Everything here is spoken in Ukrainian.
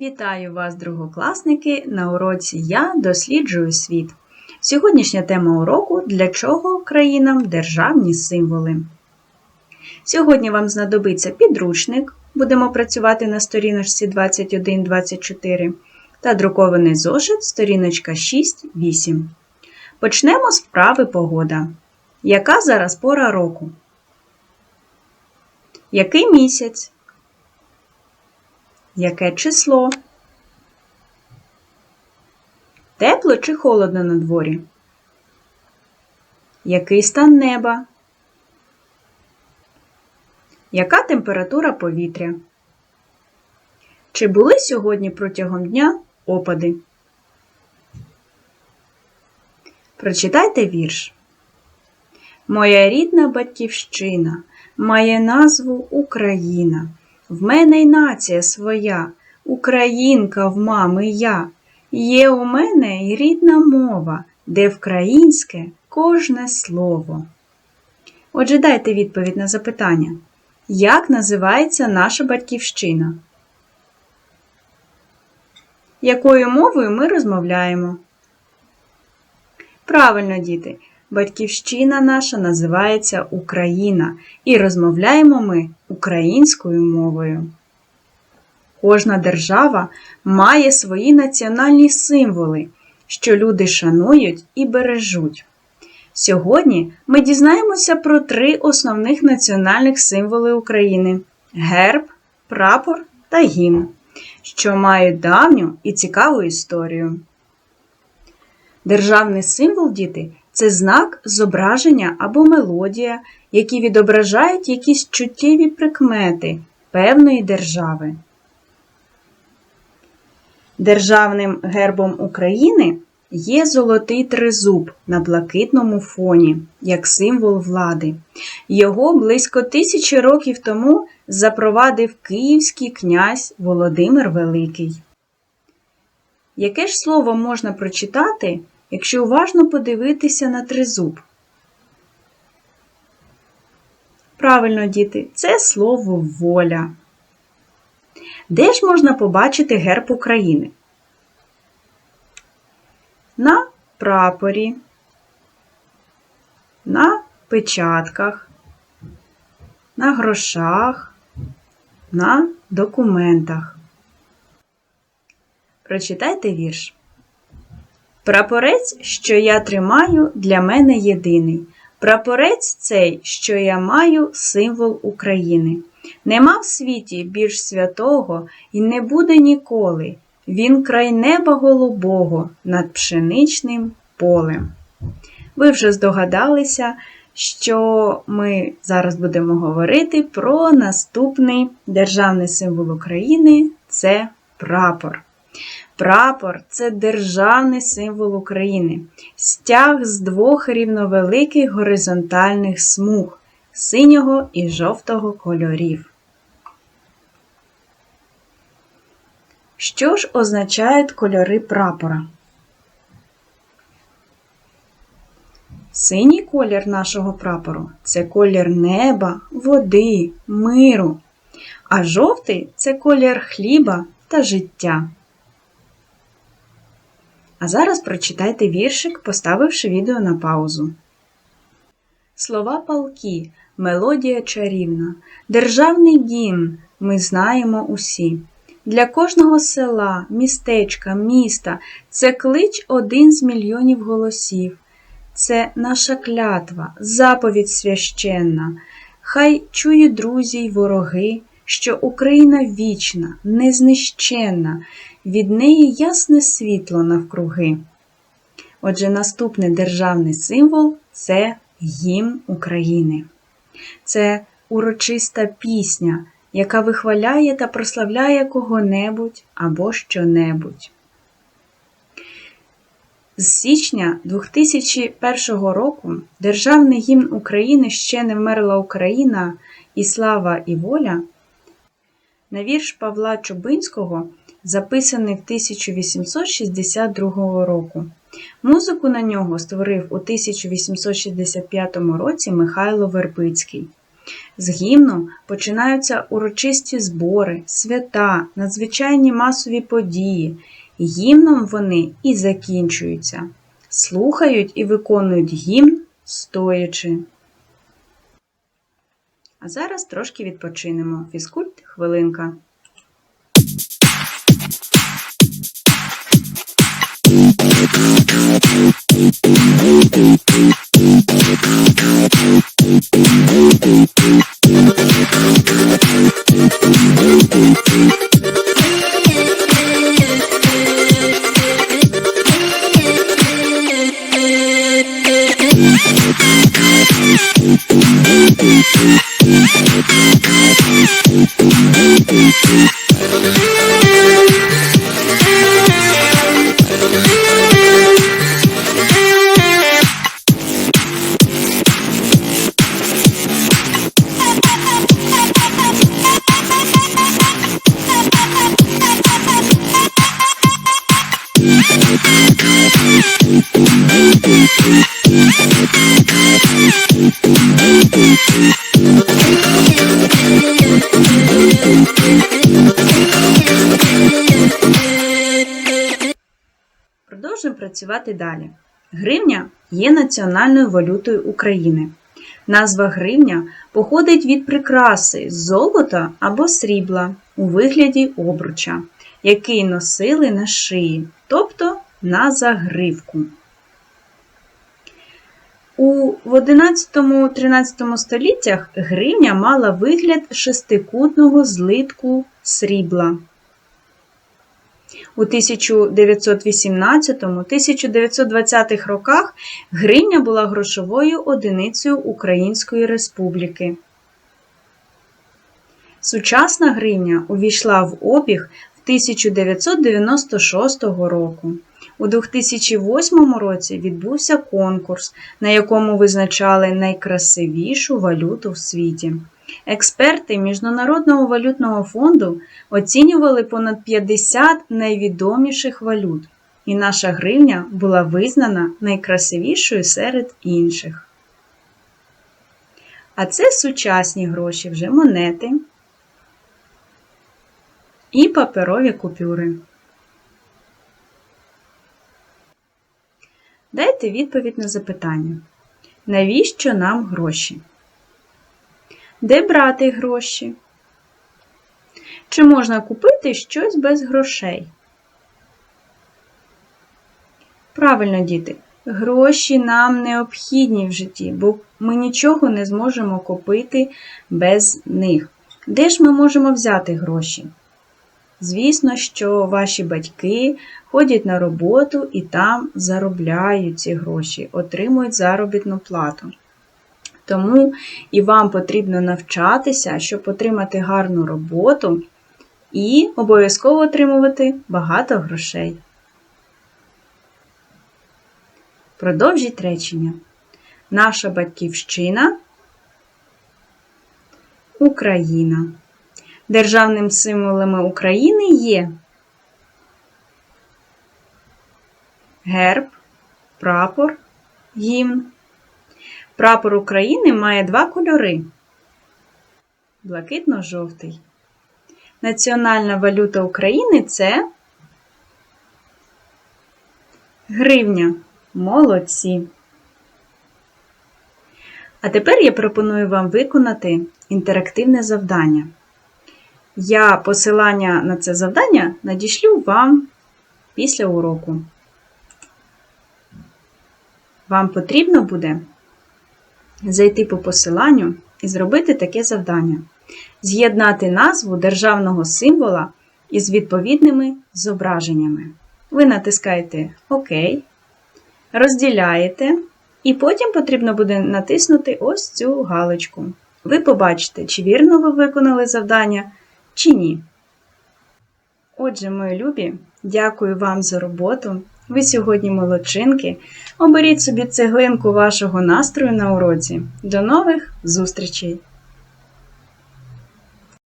Вітаю вас, другокласники! На уроці Я досліджую світ. Сьогоднішня тема уроку Для чого країнам державні символи. Сьогодні вам знадобиться підручник, будемо працювати на сторіночці 21-24 та друкований зошит сторіночка 6-8. Почнемо з вправи погода. Яка зараз пора року? Який місяць? Яке число? Тепло чи холодно на дворі? Який стан неба? Яка температура повітря? Чи були сьогодні протягом дня опади? Прочитайте вірш. Моя рідна батьківщина має назву Україна. В мене й нація своя, Українка в мами я. Є у мене й рідна мова, де вкраїнське кожне слово. Отже, дайте відповідь на запитання. Як називається наша батьківщина? Якою мовою ми розмовляємо? Правильно, діти, батьківщина наша називається Україна, і розмовляємо ми українською мовою. Кожна держава має свої національні символи, що люди шанують і бережуть. Сьогодні ми дізнаємося про три основних національних символи України герб, прапор та гімн, що мають давню і цікаву історію. Державний символ діти це знак зображення або мелодія, які відображають якісь чуттєві прикмети певної держави. Державним гербом України є золотий тризуб на блакитному фоні, як символ влади. Його близько тисячі років тому запровадив київський князь Володимир Великий. Яке ж слово можна прочитати, якщо уважно подивитися на тризуб? Правильно, діти, це слово воля. Де ж можна побачити герб України? На прапорі, на печатках, на грошах, на документах. Прочитайте вірш. Прапорець, що я тримаю, для мене єдиний. Прапорець цей, що я маю, символ України. Нема в світі більш святого і не буде ніколи. Він край неба голубого над пшеничним полем. Ви вже здогадалися, що ми зараз будемо говорити про наступний державний символ України це прапор. Прапор це державний символ України, стяг з двох рівновеликих горизонтальних смуг синього і жовтого кольорів. Що ж означають кольори прапора? Синій колір нашого прапору це колір неба, води, миру, а жовтий це колір хліба та життя. А зараз прочитайте віршик, поставивши відео на паузу. Слова палки, мелодія чарівна, державний гімн ми знаємо усі. Для кожного села, містечка, міста це клич один з мільйонів голосів. Це наша клятва, заповідь священна. Хай чують друзі й вороги, що Україна вічна, незнищенна, від неї ясне світло навкруги. Отже, наступний державний символ це гімн України. Це урочиста пісня, яка вихваляє та прославляє кого-небудь або що-небудь. З січня 2001 року Державний гімн України ще не вмерла Україна і слава і воля на вірш Павла Чубинського, записаний в 1862 року. Музику на нього створив у 1865 році Михайло Вербицький. З гімну починаються урочисті збори, свята, надзвичайні масові події. Гімном вони і закінчуються. Слухають і виконують гімн стоячи. А зараз трошки відпочинемо. Фізкульт хвилинка. Продовжуємо працювати далі. Гривня є національною валютою України. Назва гривня походить від прикраси золота або срібла у вигляді обруча, який носили на шиї, тобто на загривку. У 11-13 століттях гривня мала вигляд шестикутного злитку срібла. У 1918-1920 роках гривня була грошовою одиницею Української Республіки. Сучасна гривня увійшла в обіг в 1996 року. У 2008 році відбувся конкурс, на якому визначали найкрасивішу валюту в світі. Експерти Міжнародного валютного фонду оцінювали понад 50 найвідоміших валют, і наша гривня була визнана найкрасивішою серед інших. А це сучасні гроші, вже монети і паперові купюри. Дайте відповідь на запитання. Навіщо нам гроші? Де брати гроші? Чи можна купити щось без грошей? Правильно, діти, гроші нам необхідні в житті, бо ми нічого не зможемо купити без них. Де ж ми можемо взяти гроші? Звісно, що ваші батьки ходять на роботу і там заробляють ці гроші, отримують заробітну плату. Тому і вам потрібно навчатися, щоб отримати гарну роботу і обов'язково отримувати багато грошей. Продовжіть речення. Наша батьківщина Україна. Державним символами України є герб, прапор, гімн. Прапор України має два кольори блакитно-жовтий. Національна валюта України це гривня. Молодці. А тепер я пропоную вам виконати інтерактивне завдання. Я посилання на це завдання надішлю вам після уроку. Вам потрібно буде зайти по посиланню і зробити таке завдання: з'єднати назву державного символа із відповідними зображеннями. Ви натискаєте ОК, розділяєте, і потім потрібно буде натиснути ось цю галочку. Ви побачите, чи вірно ви виконали завдання, чи ні. Отже, мої любі, дякую вам за роботу. Ви сьогодні молодчинки. Оберіть собі цеглинку вашого настрою на уроці. До нових зустрічей!